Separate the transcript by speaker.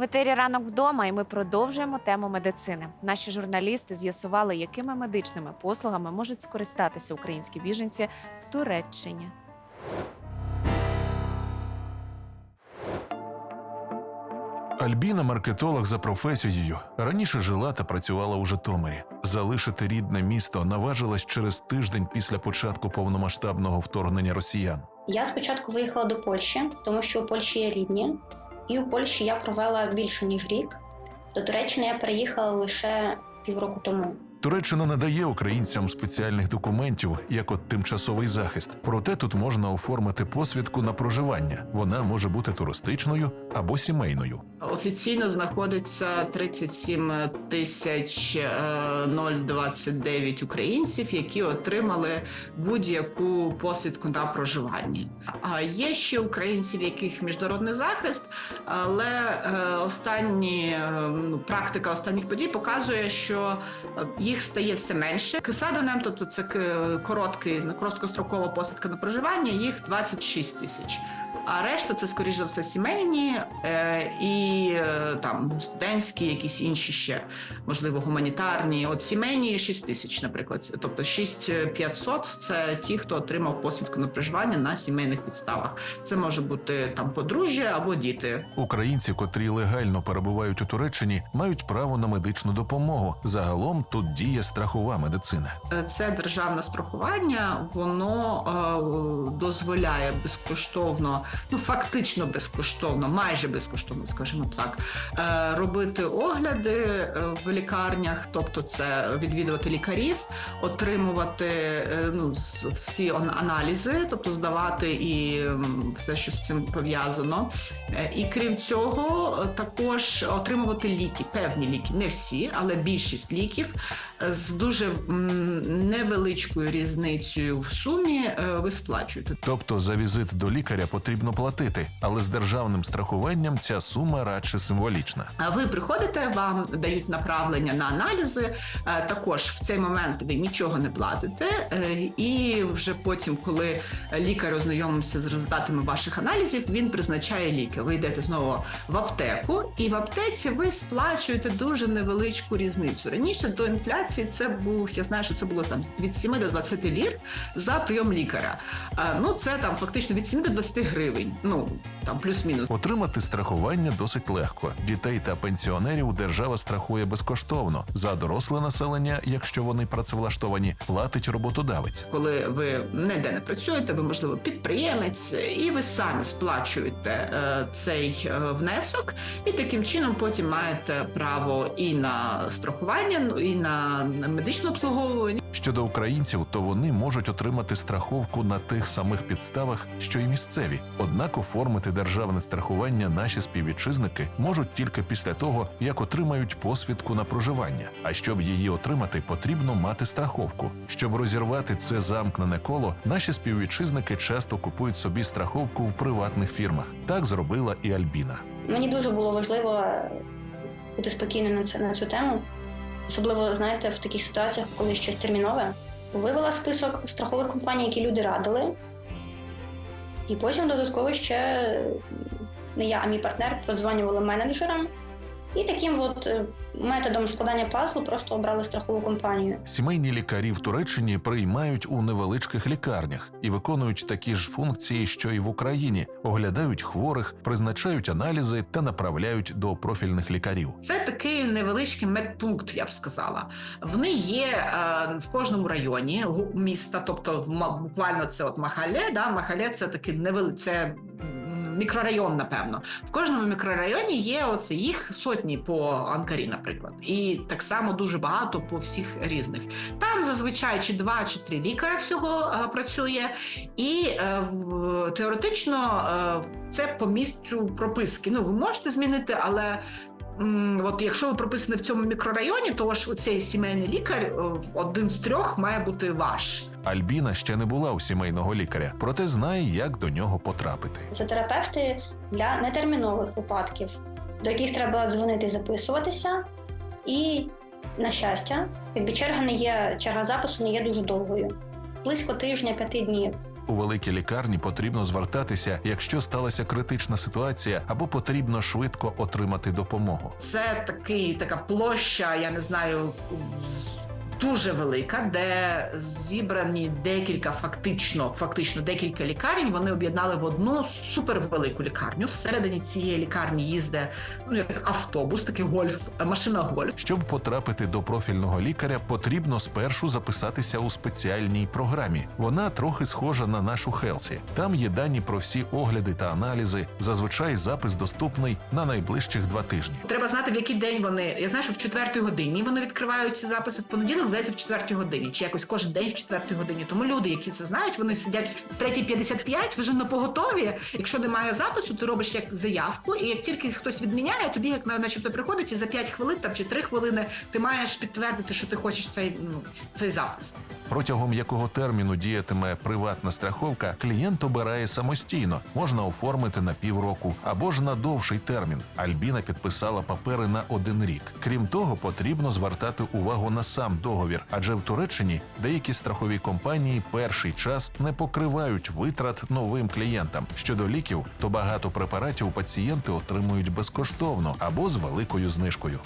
Speaker 1: В етері ранок вдома, і ми продовжуємо тему медицини. Наші журналісти з'ясували, якими медичними послугами можуть скористатися українські біженці в Туреччині.
Speaker 2: Альбіна маркетолог за професією. Раніше жила та працювала у Житомирі. Залишити рідне місто наважилась через тиждень після початку повномасштабного вторгнення росіян.
Speaker 3: Я спочатку виїхала до Польщі, тому що у Польщі є рідні, і у Польщі я провела більше ніж рік. До Туреччини я переїхала лише півроку тому.
Speaker 2: Туреччина не дає українцям спеціальних документів, як от тимчасовий захист. Проте тут можна оформити посвідку на проживання. Вона може бути туристичною або сімейною.
Speaker 4: Офіційно знаходиться 37 тисяч е, 029 українців, які отримали будь-яку посвідку на проживання. А є ще українці, в яких міжнародний захист, але е, останні е, ну, практика останніх подій показує, що е, їх стає все менше. Кисадонем, тобто це короткий короткострокова посадка на проживання, їх 26 тисяч. А решта це скоріш за все сімейні е, і е, там студентські, якісь інші ще можливо гуманітарні. От сімейні 6 тисяч, наприклад. Тобто 6500 – це ті, хто отримав посвідку на проживання на сімейних підставах. Це може бути там подружжя або діти.
Speaker 2: Українці, котрі легально перебувають у Туреччині, мають право на медичну допомогу. Загалом тут діє страхова медицина.
Speaker 4: Е, Це державне страхування, воно е, дозволяє безкоштовно, ну фактично безкоштовно, майже безкоштовно, скажімо так, е, робити огляди е, в лікарнях, тобто це відвідувати лікарів, отримувати е, ну, всі аналізи, тобто здавати і все, що з цим пов'язано. І крім цього, також отримувати ліки, певні ліки, не всі, але більшість ліків з дуже невеличкою різницею в сумі ви сплачуєте.
Speaker 2: Тобто за візит до лікаря потрібно платити, але з державним страхуванням ця сума радше символічна.
Speaker 4: А ви приходите, вам дають направлення на аналізи. е, Також в цей момент ви нічого не платите, е, і вже потім, коли лікар ознайомився з результатами ваших аналізів, він призначає ліки. Ви йдете знову в аптеку, і в аптеці ви сплачуєте дуже невеличку різницю. Раніше до інфляції це був, я знаю, що це було там від 7 до 20 лір за прийом лікаря. Е, Ну це там фактично від 7 до 20 гривень. Ну там плюс-мінус.
Speaker 2: Отримати страхування досить легко. Дітей та пенсіонерів держава страхує безкоштовно. За доросле населення, якщо вони працевлаштовані, платить роботодавець.
Speaker 4: коли ви ніде не працюєте, ви можливо підприємець, і ви самі сплачуєте е, цей е, внесок, і таким чином потім маєте право і на страхування, ну, і на медичне обслуговування.
Speaker 2: Щодо українців, то вони можуть отримати страховку на тих самих підставах, що й місцеві. Однак оформити державне страхування наші співвітчизники можуть тільки після того, як отримають посвідку на проживання. А щоб її отримати, потрібно мати страховку. Щоб розірвати це замкнене коло, наші співвітчизники часто купують собі страховку в приватних фірмах. Так зробила і Альбіна.
Speaker 3: Мені дуже було важливо бути спокійною на, це, на цю тему. Особливо, знаєте, в таких ситуаціях, коли щось термінове. Вивела список страхових компаній, які люди радили. І потім додатково ще не я, а мій партнер продзвонювали менеджерам. І таким от е, методом складання пазлу просто обрали страхову компанію.
Speaker 2: Сімейні лікарі в Туреччині приймають у невеличких лікарнях і виконують такі ж функції, що й в Україні: оглядають хворих, призначають аналізи та направляють до профільних лікарів.
Speaker 4: Це такий невеличкий медпункт, я б сказала. Вони є е, в кожному районі гу- міста, тобто в буквально це от Махале. Да? Махале це такий невели... це мікрорайон, напевно. В кожному мікрорайоні є оце їх сотні по Анкарі, наприклад, і так само дуже багато по всіх різних. Там зазвичай чи два, чи три лікаря всього е, працює, і е, теоретично е, це по місцю прописки. Ну, ви можете змінити, але От якщо ви прописані в цьому мікрорайоні, то ваш оцей сімейний лікар один з трьох має бути ваш.
Speaker 2: Альбіна ще не була у сімейного лікаря, проте знає, як до нього потрапити.
Speaker 3: Це терапевти для нетермінових випадків, до яких треба дзвонити записуватися. І, на щастя, якби черга не є, черга запису не є дуже довгою. Близько тижня, п'яти днів.
Speaker 2: у великій лікарні потрібно звертатися, якщо сталася критична ситуація або потрібно швидко отримати допомогу.
Speaker 4: Це такий така площа, я не знаю. Дуже велика, де зібрані декілька, фактично, фактично декілька лікарень. Вони об'єднали в одну супервелику лікарню. Всередині цієї лікарні їздить ну як автобус, такий гольф, машина гольф.
Speaker 2: Щоб потрапити до профільного лікаря, потрібно спершу записатися у спеціальній програмі. Вона трохи схожа на нашу Хелсі. Там є дані про всі огляди та аналізи. Зазвичай запис доступний на найближчих два тижні.
Speaker 4: Треба знати, в який день вони. Я знаю, що в четвертій годині вони відкривають ці записи в понеділок, здається, в четвертій годині, чи якось кожен день в четвертій годині. Тому люди, які це знають, вони сидять в третій 55, вже на поготові. Якщо немає запису, ти робиш як заявку, і як тільки хтось відміняє, тобі як на- начебто приходить, і за 5 хвилин там чи 3 хвилини ти маєш підтвердити, що ти хочеш цей ну цей запис.
Speaker 2: Протягом якого терміну діятиме приватна страховка, клієнт обирає самостійно. Можна оформити на півроку або ж на довший термін. Альбіна підписала папери на один рік. Крім того, потрібно звертати увагу на сам договір, адже в Туреччині деякі страхові компанії перший час не покривають витрат новим клієнтам. Щодо ліків, то багато препаратів пацієнти отримують безкоштовно або з великою знижкою.